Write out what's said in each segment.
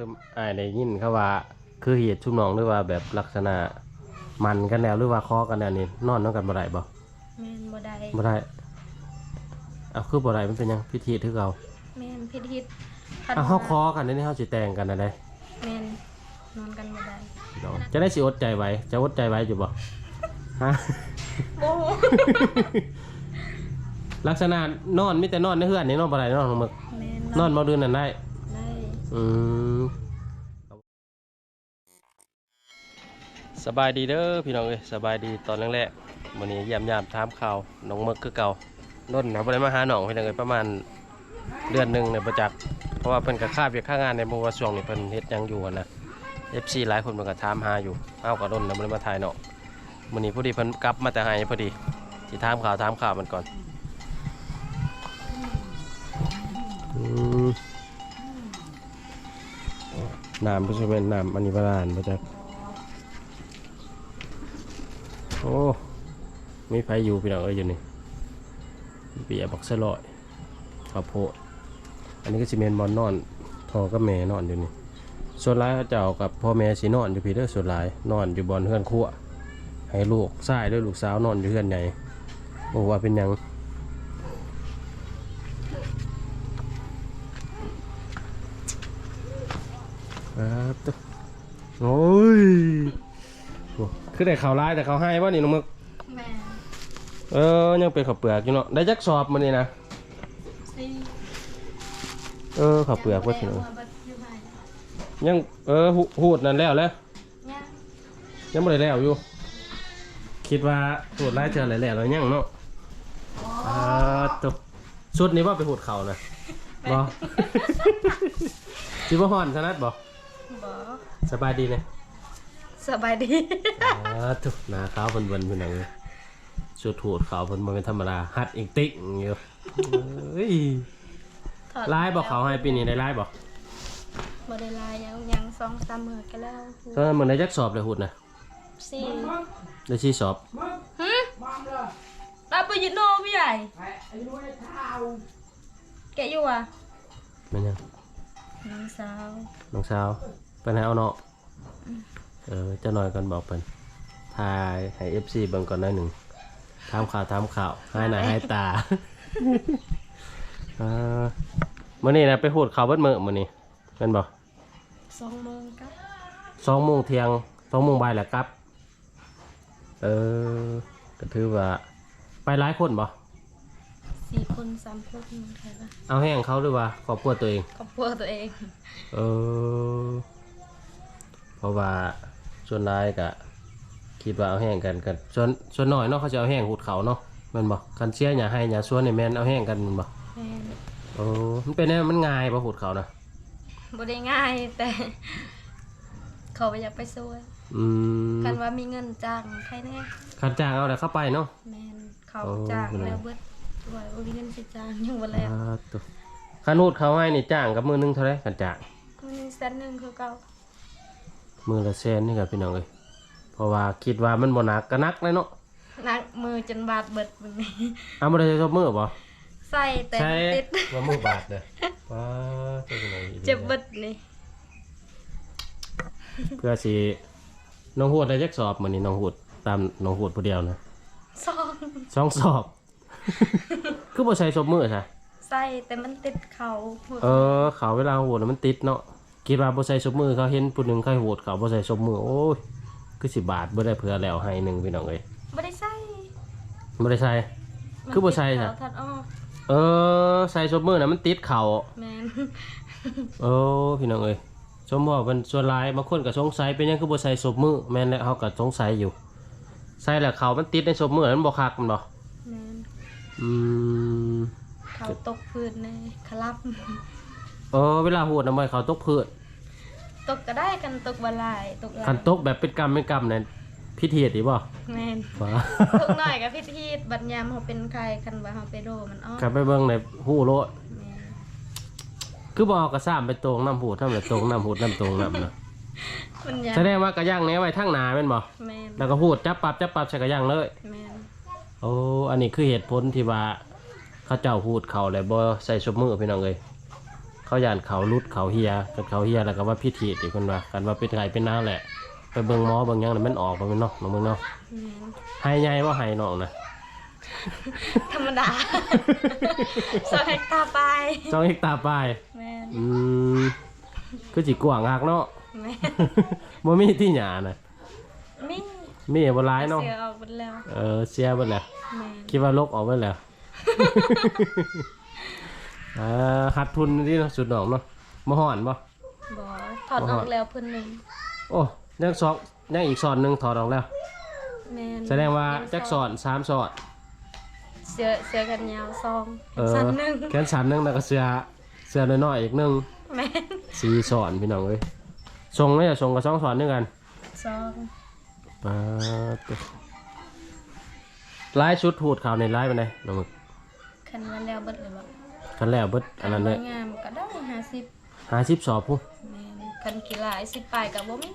คืออ้ายได้ยินเขาว่า คือเหตุชุมน้องหรือว่าแบบลักษณะมันกันแล้วหรือว่าคอกันแล้วนี่นอนนำกันบ่ได้บ่แม่นบ่ได้บ่ได้เอาคือบ่ได้มันเป็นหยังพิธีคือเก่าแม่นพิธีพันเอาเฮาคอกันนี่เฮาสิแต่งกันอะไรแม่นนอนกันบ่ได้น้องจะได้สิอดใจไว้จะอดใจไว้อยู่บ่ฮะ โอ้ลักษณะนอนมีแต่นอนในเฮือนนี่นอนบ่ได้นอนของมึกแม่นนอนบ่ดืนนั่นได้ได้ อืมสบายดีเด้อพี่น้องเอ้ยสบายดีตอนแรกๆวันนี้ยี่ยมยามถามข่าวน้องมึกคือเก่าน้นนะบ่ได้มาหาน้องพี่น้องเอ้ยประมาณเดือนหนึงเนี่ยประจักษ์เพราะว่าเพิ่นก็ค่าเวียกค่างานในบ่ว่าช่วงนี้เพิ่นเฮ็ดหยังอยู่อะนะ FC หลายคนเพิ่นก็ถามหาอยู่เอ้าก็น้นนะบ่ได้มาถ่ายเนาะมื้อนี้พอดีเพิ่นกลับมาแต่ไห้พอดีสิถามข่าวถามข่าวมันก่อน น้ำก็จะเป็นน้ำอันนี้ประหลานมาจากโอ้มีไฟอยู่พี่น้องเอ้ยอยู่นี่เปียบักสลอยข้าวโพดอันนี้ก็จะเป็นบอนนอนพอกับแม่นอนอยู่นี่ส่วนร้ายเขาเจ้ากับพ่อแม่สีนอนอยู่พี่เด้อส่วนร้ายนอนอยู่บอนเฮือนครัวให้ลูกชายด้วยลูกสาวนอนอยู่เฮือนใหญ่บอกว่าเป็นยัง คือได้ข่าวร้ายแต่เขาวให้ว่านี่น้องมึกแม่นเออยังเป็นข้าวเปลือกอยู่เนาะได้จักสอบมันนี่นะสี่เออข้าวเปลือกว่าถึงแม่บ่อยู่ไหนยังเออหูหูดนั่นแล้วแล้วเนี่ยยังไม่ได้แล้วอยู่ คิดว่าหูดไล่เจออะไรแล้วแล้วยังเนาะอ่าตัวชุดนี้ว่าไปหูดเขานะบอ จิบ่ฮอนชนัดบอบ่สบายดีเนี่ย สบายดีอ่าทุกหนาขาวเพิ่นเพิ่นเพิ่นเอาเลยชุดหูดเขาวเพิ่นบ่เป็นธรรมดาฮัดอีกติ๊กอยู่เอ้ยถอดไล่บอกเขาให้ปีนี้ได้ไล่บอกบ่ได้ลายยังยังสองสามมื้อกันแล้วตอนนั้นมึงได้จักสอบเลยหูดนะสี่ได้ชี้สอบหึรับไปยินโนพี่ใหญ่แกะอยู่อะแม่นยังน้องสาวน้องสาวไปไหนเอาเนาะ เออเจะหน่อยกันบอกเพิ่นทายให้ FC เบิ่งก่อนหน่อยหนึ่งถามข่าวถามข่าวให้หน้าให้ตาเออมื้อนี้นะไปหูดเขาวเบิดมื้อมื้อนี้แม่นบ่สองโมงครับสองโมงเที่ยงสองโมงบ่ายแหละครับ เออก็ถือว่าไปหลายคนบ่สี่คนสามคนเหมือนกันนะเอาแห้งเขาหรือว่าครอบครัวตัวเองครอบครัวตัวเอง เออเพราะว่า ส่วนรายกะคิดว่าเอาแห้งกันกันส่วนส่วนน้อยเนาะเขาจะเอาแห้งหุดเขาเนาะแมันบอกกันเชียอย่าให้อย่าส่วนนี่แม่นเอาแห้งกันแมันบอกแม่นโอ้มันเป็นแน่มันง่ายปะหุดเขานะบ่ได้ง่ายแต่ เขาไปอยากไปช่วยอืมกันว่ามีเงินจ้างใครแน่ขันจ้างเอาแต่เข้าไปเนาะ แม่นเขาโอ้ จ้างเป็นไรแล้วเบิดว่าบ่มีเงินสิจ้างยังบ่แล้วอ่าตัวขันหุดเขาให้นี่จ้างกับมือหนึงเท่าไหรขันจ้างมีแสนหนึงคือเก่า มือละแสนนี่กับพี่น้องเลยเพราะว่าคิดว่ามันบ่หนักก็หนักเลยเนาะนักมือจนบาดเบิดมึงนี่เอาบ่ได้ใช้ชอบมือบ่ใส่แต่ใช่ติดว่ามือบาดเลยว้าเจ้าพี่น้องอีหลีเจ็บเบิดนี่เพื่อสิน้องหูดได้จักสอบมื้อนี้น้องหูดตามน้องหูดผู้เดียวนะซองสองสอบคือบ่ใช้ซบมือใช่ใส่แต่มันติดเขาพูดเออเขาเวลาโหวตมันติดเนาะ คิดว่าบ่ใส่ซบมือเขาเห็นผู้หนึงเขาโหวตเขาบ่ใส่ซบมือโอ้ยคือสิบาทบ่ได้เผื่อแล้วให้หนึงพี่น้องเอ้ยบ่ได้ใส่บ่ได้ใส่มันคือบ่ใส่ติดจ้ะเขาทัดออกเออใส่ซบมือน่ะมันติดเข่าแม่นโอ้พี่น้องเอ้ยสมว่าเป็นส่วนหลายบางคนก็สงสัยเป็นหยังคือบ่ใส่ซบมือแม่นแล้วเฮาก็สงสัยอยู่ใส่แล้วเขามันติดในซบมือมันบ่คักมันบ่แม่นอืมเขาตกพื้นในคลับเออเวลาโหวตน่ะบ่ให้เขาตกพื้น ตกก็ได้กันตกบ่หลายตกหลายคันตกแบบเป็นกรรมเป็นกรรมเนี่ยพิธีดีบ่แม่นว้าตกหน่อยกับพี่ทีบัดยามเขาเป็นใครคันว่าเขาไปโดมันอ้อกลับไปเบิ่งในหู้โลดแม่นคือบ่เอากระซ้ำไปตรงน้ำหูดทำแบบตรงน้ำหูดน้ำตรงน้ำนะมันยามแสดงว่ากระย่างเนี้ยไว้ทางหนาแม่นบ่แม่นแล้วก็หูดจับปรับจับปรับใส่กระย่างเลย แม่นโอ้ อันนี้คือเหตุผลที่ว่าเขาเจ้าหูดเขาเลยบ่ใส่ชุบมือพี่น้องเลย เขาย่านเขารุดเขาเฮียกันเขาเฮียแล้วก็ว่าพิธีอีกคนว่ากันว่าเป็นไงเป็นน้าแหละ ไปเบิ่งหมอเบิ่งหยังแล้วมันออกบ่แม่นเนาะน้องเบิ่งเนาะแม่นให้ใหญ่บ่ให้น้องนะธรรมดาสองเฮกตาร์ไปจ้องเอกตาปลายแม่นอืมคือสิกว้างคักเนาะ แม่นบ่มีที่หยาน่ะมีมีบ่หลายเนาะเสียออกหมดแล้วเออเสียเบิดแล้วแม่นคิดว่าลกออกเบิดแล้ว อ่าหัดทุนนี่เนาะสุดดอกเนาะบ่ฮ้อนบ่บ่ถอดออกแล้วเพิ่นหนึงโอ้ยังสองยังอีกสอนหนึงถอดออกแล้ว แม่นแสดงว่ายังจักสอนสามสอนเสื้อเสื้อกันยาวซองเออสั้นหนึงแขนสันหนึงแล้วก็เสื้อเสื้อน้อยๆอีกหนึงแม่นสี่สอนพี่น้องเอ้ยส่งไหมอะส่งกับสองสอนด้วยกันซองปาดลายชุดหูดขาวในลายไปไหนน้องมึกคันว่าแล้วเบิดเลยบ่ คันแล้วเบิดอันนั้นเลยคัว่างามก็ได้50หาชิปสอบผู้แม่นคันกีฬาสิปลายก็บ่มี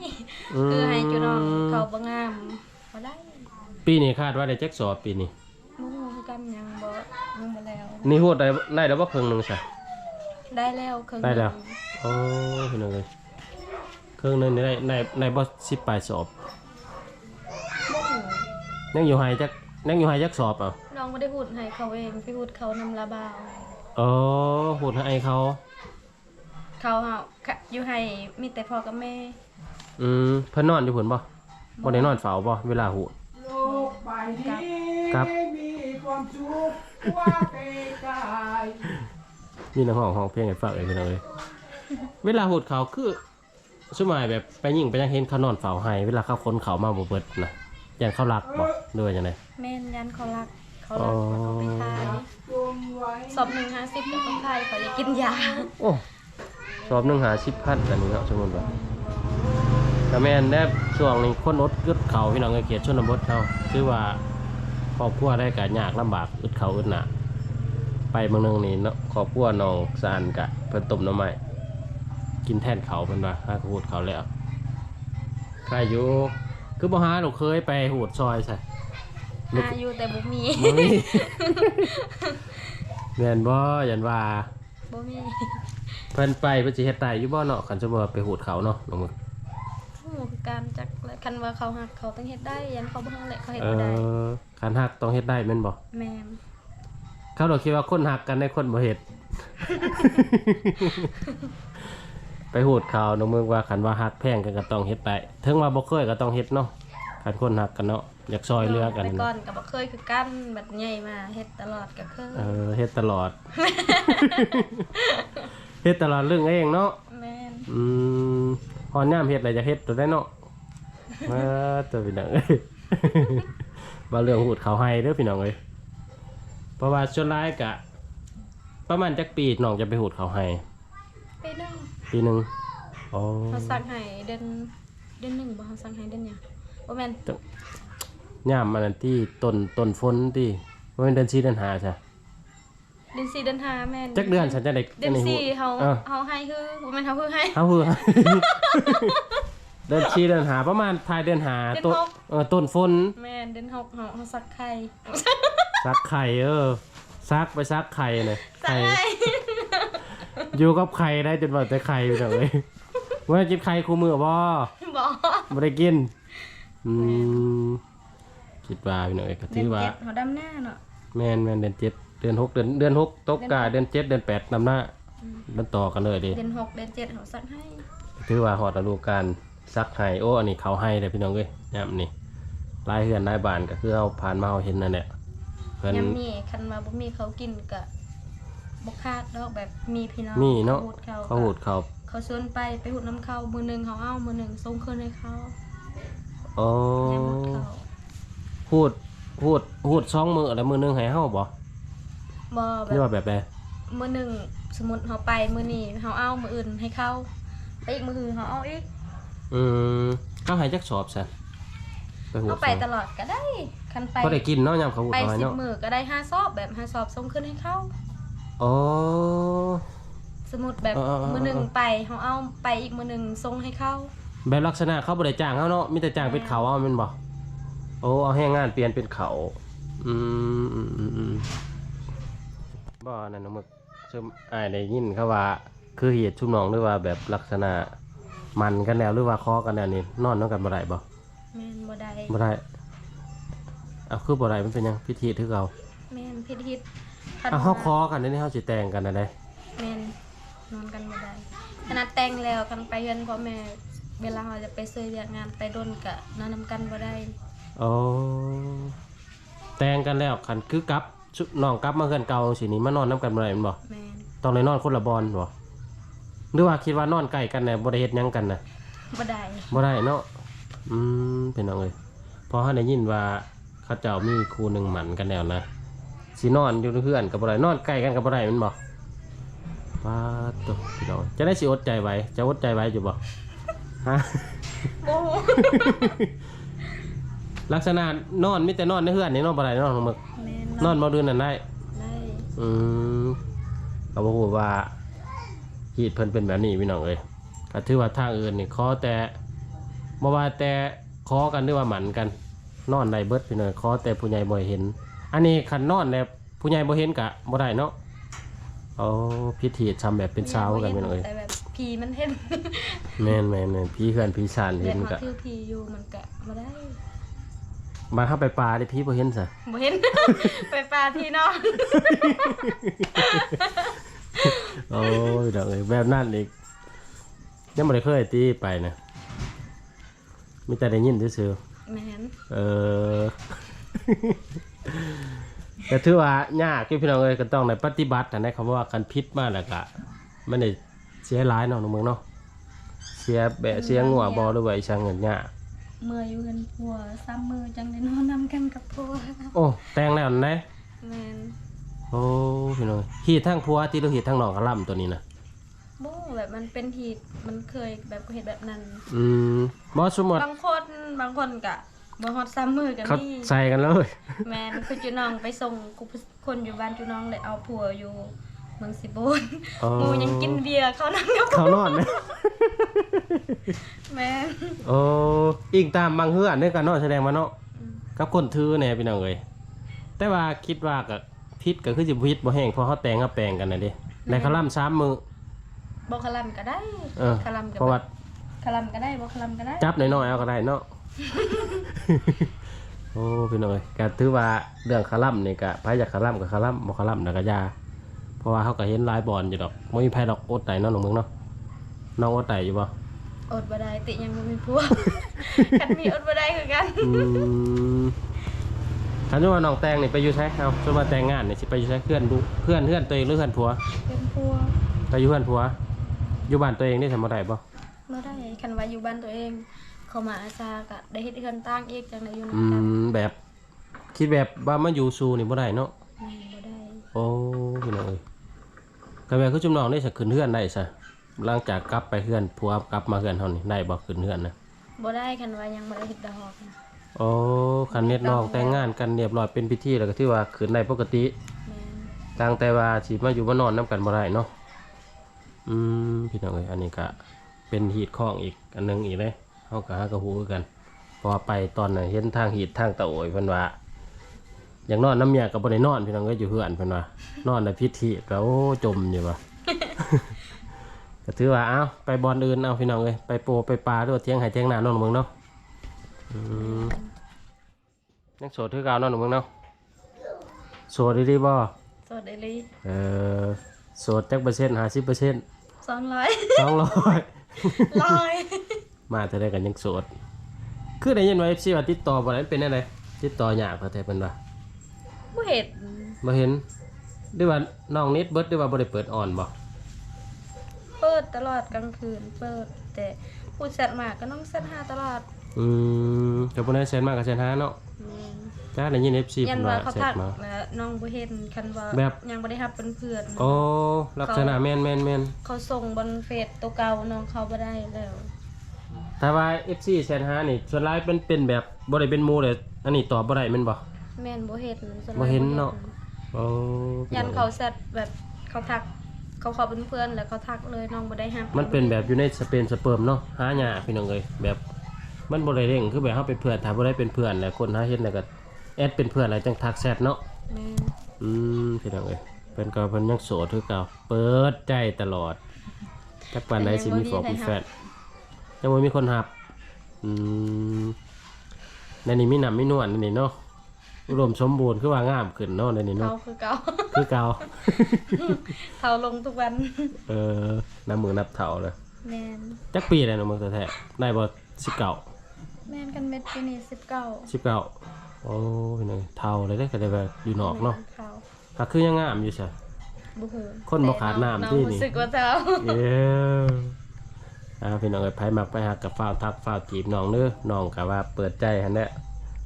อืม คือให้จุน้องเขาบ่งามบ่ได้ปีนี้คาดว่าได้แจ็คสอบปีนี้ บ่ฮู้คือกันยังบ่ยังบ่แล้ว นี่หูดได้ได้แล้วว่าครึ่งหนึ่งใช่ได้แล้วครึ่งได้แล้ว หนึ่งโอ้พี่น้องเลยครึ่งหนึ่งนี่ได้ได้ได้บ่สิบปลายสอบบ่ฮู้ยังอยู่ไฮจักยังอยู่ไฮจักสอบเอะน้องบ่ได้พูดให้เขาเองไปพูดเขานำลาบาวเออหูดให้เขา เขาเฮาค่ะอยู่ให้มีแต่พ่อกับแม่อืมเพิ่นนอนอยู่พุ่นบ่บ่ได้นอนเฝ้าบ่เวลาหูด โลกใบนี้ครับ มีความสุขว่าเตกายนี่ในห้องห้องเพลงให้ฟังเลยพี่น้องเลยเวลาหูดเขาคือสมัยแบบไปยิงไปยังเห็นเขานอนเฝ้าให้เวลาเขาคนเขามาบ่เบิดนะยันเขารักบ่ด้วยจังได แม่นยันเขารักเขารักเขาก็ไปทายจงไว้ สอบหนึ่งห้าสิบก็ต้องทายเขาจะกินยาโอ้สอบหนึ่งหาสิบพันกันนี่เนาะสมมุติว่าแต่แม่นแนบช่วงนี้คนอดยึดเขาพี่น้องเอ้ยเขตชนบทเฮาคือว่าครอบครัวได้การยากลำบากอึดเขาอึดหนาไปเมืองนึงนี่เนาะครอบครัวน้องสานกะเพิ่นต้มหน้ำไม้กินแทนเขาเพิ่นว่าถ้าเขาหูดเขาแล้วใครอยู่คือบ่หาลูกเคยไปหูดซอยใส่ลูกอายุแต่บ่มีบ่มี แม่นบ่ยันว่าบ่มีเพิ่นไปเพิ่นสิเฮ็ดได้อยู่บ่เนาะคันสมมุติว่าไปหูดเขาเนาะน้องมึกผู้คือการจักและคันว่าเขาหักเขาต้องเฮ็ดได้ยันเขาบ่ฮักแหละเขาเฮ็ดเอบ่ได้อคันฮักต้องเฮ็ดได้แม่นบ่แม่นเขาเราคิดว่าคนหักกันในคนบ่เฮ็ด ไปหูดเขาน้องมึกว่าคันว่าฮักแพงกันก็ต้องเฮ็ดได้ถึงว่าบ่เคยก็ต้องเฮ็ดเนาะคันคนหักกันเนาะ อยากซอยเรือกันแต่ก่อนะนก็บ่เคยคือกันบัดใหญ่มาเฮ็ดตลอดก็เคยเออเฮ็ดตลอด เฮ็ดตลอดเรื่องเองเนาะ แม่นอืมฮอนย่ามเฮ็ดอะไรจะเฮ็ดตัวได้เนาะ มาตัวพี่น้องเอ้ยมาเรื่องหูดเขาให้เด้อพี่น้องเอ้ยเพราะว่าส่วนร้ายกะ ประมาณจักปีน้องจะไปหูดเขาให้ไปนึงปีหนึ่งอ๋อเขาสั่งให้เดือนเดือนหนึ่งบ่เขาสั่งให้เดือนหยังบ่แม่น ย่ามมันนนที่ต้นต้นฝนที่ว่าเป็นเดือนสี่เดือนห้าใช่เดือนสี่เดือนห้าแม่นจักเดือนฉันจะได้เดือนจะไหูสี่เขาเออเขาให้คือบ่แม่นเขาคือให้เฮาคือ เดือนสี่เดือนห้าประมาณท้ายเดือนห้าเดือนต้นหก เออต้นฝนแม่นเดือนหกเขาเขาสักไข่ซักไข่เออซักไปซักไข่เลยสักไข่ไข่อยู่กับไข่ได้จนว่าแต่ไข่อยู่เลยว่ากินไข่คู่มือบ่ บอกบ่ได้กิน อืม คิดว่าพี่น้องเอ้ยก็เดืถือนอว่าเจ็ดเขาดำหน้าเนาะ แม่นแม่นเดือนเจ็ดเดือนหกเดือนเดือนหกตกกาเดือนเจ็ดเดือนแปดนำหน้ามันต่อกันเลยดิเดือนหกเดือนเจ็ดเขาสักให้ถือว่าหอดฤดูการซักไห้โอ้อันนี้เขาให้เลยพี่น้องเอ้ยยามนี่ลายเฮือนลายบานก็คือเอาผ่านมาเอาเห็นนั่นแหละเพิ่น ยำนี่คันมาบ่มีเขากินกะบ่คาดดอกแบบมีพี่น้องมีเนาะ หูดเขาเขาหูดเขาเขาชวนไปไปหูดน้ำเขามือหนึงเขาเอามือหนึงส่งคืนให้เขาอ๋อยำหมดเขา พูดพูดพูดสองมือแล้วมือหนึงให้เฮาบ่บ่แบนี่บว่าแบบใดมือหนึงสมมุติเขาไปมือนี้เขาเอามืออื่นให้เขาไปอีกมืออื่นเขาเอาอีกอืมเขาให้จักสอบซะไปหูดเอาไปสอบตลอดก็ได้คันไปก็ได้กินเนาะยามเขาหูดไปเขาให้สิบเนาะมือก็ได้ห้าซอบแบบห้าซอบส่งขึ้นให้เขา อ๋อ สมมุดแบบเออเออเออ มือหนึ่งไปเขาเอาไปอีกมือหนึ่งส่งให้เขาแบบลักษณะเขาบ่ได้จ้างเขาเนาะมีแต่จ้างเป็นเขาเอาแม่นบ่ โอ้เอาแห้งงานเปลี่ยนเป็นเขาอืมอืมอืมอืมบ่นั่นน่ะมึกซึ่งอ้ายได้ยินเขาว่า คือเหตุชุมน้องหรือว่าแบบลักษณะมันกันแล้วหรือว่าคอกันแล้วนี่นอนนำกันบ่ได้บ่แม่นบ่ได้บ่ได้เอาคือบ่ได้มันเป็นหยังพิธีคือเก่าแม่นพิธีคันเอาเฮาคอกันนี่เฮาสิแต่งกันได้แม่นนอนกันบ่ได้ขนาดแต่งแล้วกันไปเฮือนพ่อแม่เวลาเราจะไปซื้อเวียกงานไปดนกะนอนนำกันบ่ได้ โอ้แต่งกันแล้วคันคือกลับชุน้องกลับมาเฮือนเก่าสินี่มานอนนํกันบ่ได้แม่นบ่แม่นต้องเลยนอนคนละบอนบ่หรือว่าคิดว่านอนใกล้กันน่ะบ่ได้เฮ็ดหยังกันน่ะบ่ได้บ่ได้เนาะอืมเป็นเอาเลยเพอเขาได้ยินว่าเขาเจ้ามีครูหนึ่งหมันกันแล้วนะสินอนอยู่เพื่อนกับบ่ได้นอนใกล้กันกับบ่ได้แมันบ่ป้าดตัวพี่น้องจะได้สิอดใจไว้จะอดใจไว้อยู่บ่ฮะโอ้ ลักษณะนอนมีแต่นอนในเพื่อนนี่นอนบ่ได้นอนของมึกแม่นนอนบ่เดือนนั้นได้ ได้อืมก็บ่ฮู้ว่าฮีดเพิ่นเป็นแบบนี้พี่น้องเอ้ยก็ถือว่าทางอื่นนี่ขอแต่บ่ว่าแต่ขอกันหรือว่าหมันกัน นอนได้เบิดพี่น้องขอแต่ผู้ใหญ่บ่ให้เห็น อันนี้คันนอนแล้วผู้ใหญ่บ่เห็นก็บ่ได้เนาะเอาพิธีทำแบบเป็นเช้ากันพี่น้องเอ้ยแต่แบบผีมันเห็นแม่นแม่นแม่นพี่เฮือนพี่ชานเห็เห็นนเขาก็ถือผีอยู่มันก็บ่ได้ มาเข้าไปป่าได้พี่บ่เห็นซะบ่เห็น ไปปลาที่นอนโอ้ยดอกเอ้ยแบบนั้นอีกยังบ่ได้เคยตีไปนะมีแต่ได้ยินซื่อๆแม่นเออ แต่ถือว่ายากที่พี่น้องเอ้ยก็ต้องในปฏิบัตินะคำว่าการพิษมากแล้วก็มันได้เสียร้ายเนาะน้องเมืองเนาะเสียแบะเสียงัวบอหรือว่าอีช่างเงินยาก เมื่ออยู่กันผัวซ้ำมือจังได้นอนนำกันกับผัวโอ้แต่งแล้วนะแม่นโอ้พี่น้องฮีดทั้งผัวที่เราฮีดทั้งน้องกระล่ำตัวนี้นะบ่แบบมันเป็นทีมันเคยแบบเฮ็ดแบบนั้น อืมบอสมมติบางคนบางคนกะบ่ฮอดซ้ำมือกันเขานี่ใส่กันเลยแม่นคือจุน้องไปส่งกูคนอยู่บ้านจุน้องเลยเอาผัวอยู่เมืองสิโบนอ๋อ หมูยังกินเบียร์เขานั่งกับเขานอนนะ แม่นโอ้อิงตามบางเฮือนด้วยกันเนาะแสดงว่าเนาะกับคนถือแหน่พี่น้องเอ้ยแต่ว่าคิดว่ากับพิษก็คือสิพิษบ่แห้งเพราะเขาแต่งกับแปลงกันนะเด้ในคาร่ำสามมือบ่คลำก็ได้เออคลำก็เพราะว่าคลำก็ได้บ่คลำก็ได้จับน้อยๆเอาก็ได้เนาะ โอ้พี่น้องเอ้ยก็ถือว่าเรื่องคาร่ำนี่ก็ไผอยากคาร่ำก็คาร่ำบ่คาร่ำน่ะก็อยา เพราะว่าเขาก็เห็นหลายบอลอยู่ดอกบ่มีไผดอกอดไตเนาะน้องเมืองเนาะน้องอดไตอยู่บ่อดบ่ได้ติยังบ่มีผัวคันมีอดบ่ได้คือกันอืมคันว่าน้องแต่งนี่ไปอยู่ไสเอาสมมุติว่าแต่งงานนี่สิไปอยู่ไสเพื่อนดูเพื่อนเพื่อนตัวเองหรือเพื่อนผัวเป็นผัวไปอยู่เพื่อนผัว อยู่บ้านตัวเองได้ทำอะไรบ่บ่ได้คันว่าอยู่บ้านตัวเอง เขามาอาสาก็ได้เฮ็ดเฮือนตั้งอีกจังได้อยู่อืนำกันมแบบคิดแบบว่ามาอยู่ซูนี่บ่ได้เนาะแม่นบ่ได้โอ้พี่น้องเอ้ย ก็แบบคือจุ่มน้องได้สักขึ้นเฮือนได้ซะหลังจากกลับไปเฮือนผัวกลับมาเฮือนเฮานี่ได้บ่ขึ้นเฮือนนะบ่ได้คันว่ายังบ่ได้เฮ็ดดอกนะโอ้คันเน็ตน้องแต่งงานกันเรียบร้อยเป็นพิธีแล้วก็ถือว่าขึ้นได้ปกติแม่นต่างแต่ว่าสิมาอยู่มานอนนํกันบ่ได้เนาะอืมพี่น้องเอ้ยอันนี้ก็เป็นหีดข้องอีกอันหนึงอีกเลยเฮาก็หากระหูคือกันเพอไปตอนน่ะเห็นทางหีดทางตะโอยเพิ่นว่า อย่างนอนน้ำเมียกับบนได้นอนพี่น้องก็อยู่เพื่อนเพิ่นว่านอนในพิธีก็โอ้จมอยู่ว่ะ ก็ถือว่าเอาไปบอลอื่นเอาพี่น้องเลยไปโปไปปลาด้วยเที่ยงไห้เที่ยงนานนอนเมืองเนาะอืมยังโสดคือเก่านอนเมืองเนาะโสดดีๆบ่สดได้เลยเออโสดจักเปอร์เซ็นต์ห้าสิบเปอร์เซ็นต์200สองร้อยร้อยมาเท่าได้กันยังโสด คือได้ยินว่าเอฟซีว่าติดต่อบ่ได้เป็นอะไรติดต่อยากพอแท้เป็นว่า บ่เฮ็ดบ่เห็นหรือว่าน้องนิดเบิดหรือว่าบ่ได้เปิดอ่อนบ่เปิดตลอดกลางคืนเปิด แต่พูดแซดมาก็ต้องแซดหาตลอดอืมก็บ่ได้เซ็นมากกับเซ็นหาเนาะแม่นจ้าได้ยิน FC ยัเพิ่นนว่าว่าเขาเซ็นทักมา แล้วน้องบ่เห็นคันว่าแบบ ยังบ่ได้รับเป็นเพื่อนโอ้ลักษณะแม่นแม่นแม่นเขาส่งบนเฟซตัวเก่าน้องเขาบ่ได้แล้วถ้าว่า FC เซ็นหานี่ส่วนหลายเป็นเป็นแบบบ่ได้เป็นหมู่เลยอันนี้ตอบบ่ได้แม่นบ่ แม่นบ่เห็นส่วบ่เห็นเนาะโอ้ยันเขาแซดแบบเขาทักเขาขอเป็นเพื่อนแล้วเขาทักเลยน้องบ่ได้รับมันเป็นแบบอยู่ในสเปนสเปิร์มเนาะหายากพี่น้องเอ้ยแบบมันบ่ได้เร่งคือแบบเฮาเป็นเพื่อนถ้าบ่ได้เป็นเพื่อนแล้วคนหาเฮ็ดแล้วก็แอดเป็นเพื่อนแล้วจังทักแชทเนาะแม่นอืมพี่น้องเอ้ยเพิ่นก็เพิ่นยังโสดคือเก่าเปิดใจตลอดจักปานใดสิมีฟอกมีแฟนยังบ่มีคนหับอืมในนี้มีหนำมีนวลในนี้เนาะ อุดมสมบูรณ์คือว่างามขึ้นเนาะในนี้เก่าเนาะคือเก่าคือเก่าเท่าลงทุกวัน เออน้ำมือนับเท่าเลยแมนจักปีอะไรเนาะมึงแท้ๆได้บ่สิบเก้าแมนกันเม็ดปีนี้สิบเก้าสิบเก้าโอ้ยนี่เท่าเลยได้อก็ได้แบบอยู่นอกเนาะเขาก็คือยังงามอยู่ซะบุหือคนบ่ขาดน้ำที่นี่องรู้สึกว่าเท่าเย้อ่าพี่น้องเอ้ยไผมักไปหักกับฟ้าวทักฟ้าวจีบน้องเด้อน้องก็ว่าเปิดใจหั่นแหละ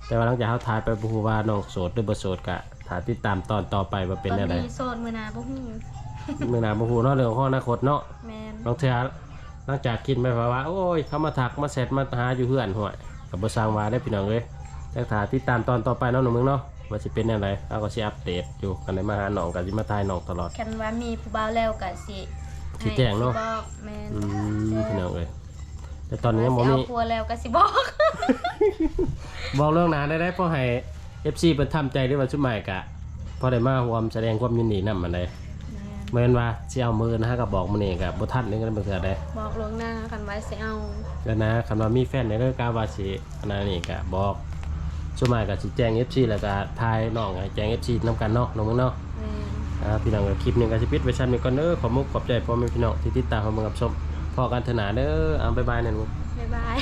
แต่ว่าหลังจากเฮาทายไปบ่ฮู้ว่าน้องโสดหรือบ่โสดก็ถ้าติดตามตอนต่อไปว่าเป็นตอนอะไรนี้โซนมือหนาบุหือมื้อหน้าบ่ฮู้เนาะเรื่องของอนาคตเนาะแมนบางเทื่อหลังจากคิดไปว่าโอ้ย เขามาทักมาแซดมาหาอยู่เพื่อนห่วยกับบ่สร้างว่าได้พี่น้องเอ้ยจังถาติดตามตอนต่อไปเนาะหนูมึงเนาะว่าสิเป็นแนวใดเราก็สิอัปเดตอยู่กันได้มาหาน้องก็สิมาทายน้องตลอดกันว่ามีผู้บ่าวแล้วก็สิสิแจ้งเนาะ ให้สิบอกแมนอืมพี่น้องเอ้ยแต่ตอนนี้ยังบ่ว่าสิมี เอาผัวแล้วก็สิบอก บอกเรื่องหนาได้ได้พอให้ FC เพิ่นทำใจด้วยว่าชุดใหม่กะพอได้มาร่วมแสดงความยินดีนำมันได้แม่นเหมือนว่าสิเอามือนะฮะก็บอกมื้อนี้ก็บ่ทันนึงกันบ่เทื่อได้บอกลวงหน้ากันไว้สิเอาแล้วนะคำว่ามีแฟนในเรื่องกาวาสิอันนั้นนี่ก็บอกช่วงมากับสิแจ้ง FC แล้วก็ทายน้องให้แจ้ง FC นำกันเนาะน้องมึงเนาะ แม่น อ่าพี่น้องก็คลิปหนึงก็สิปิดไว้ชั้นนี้ก่อนเด้อขอมุกขอบใจพ่อแม่พี่น้องที่ติดตามเข้ามารับชมพอกันเถอะหนาเด้อเอาบ๊ายบายนะหนู บ๊ายบาย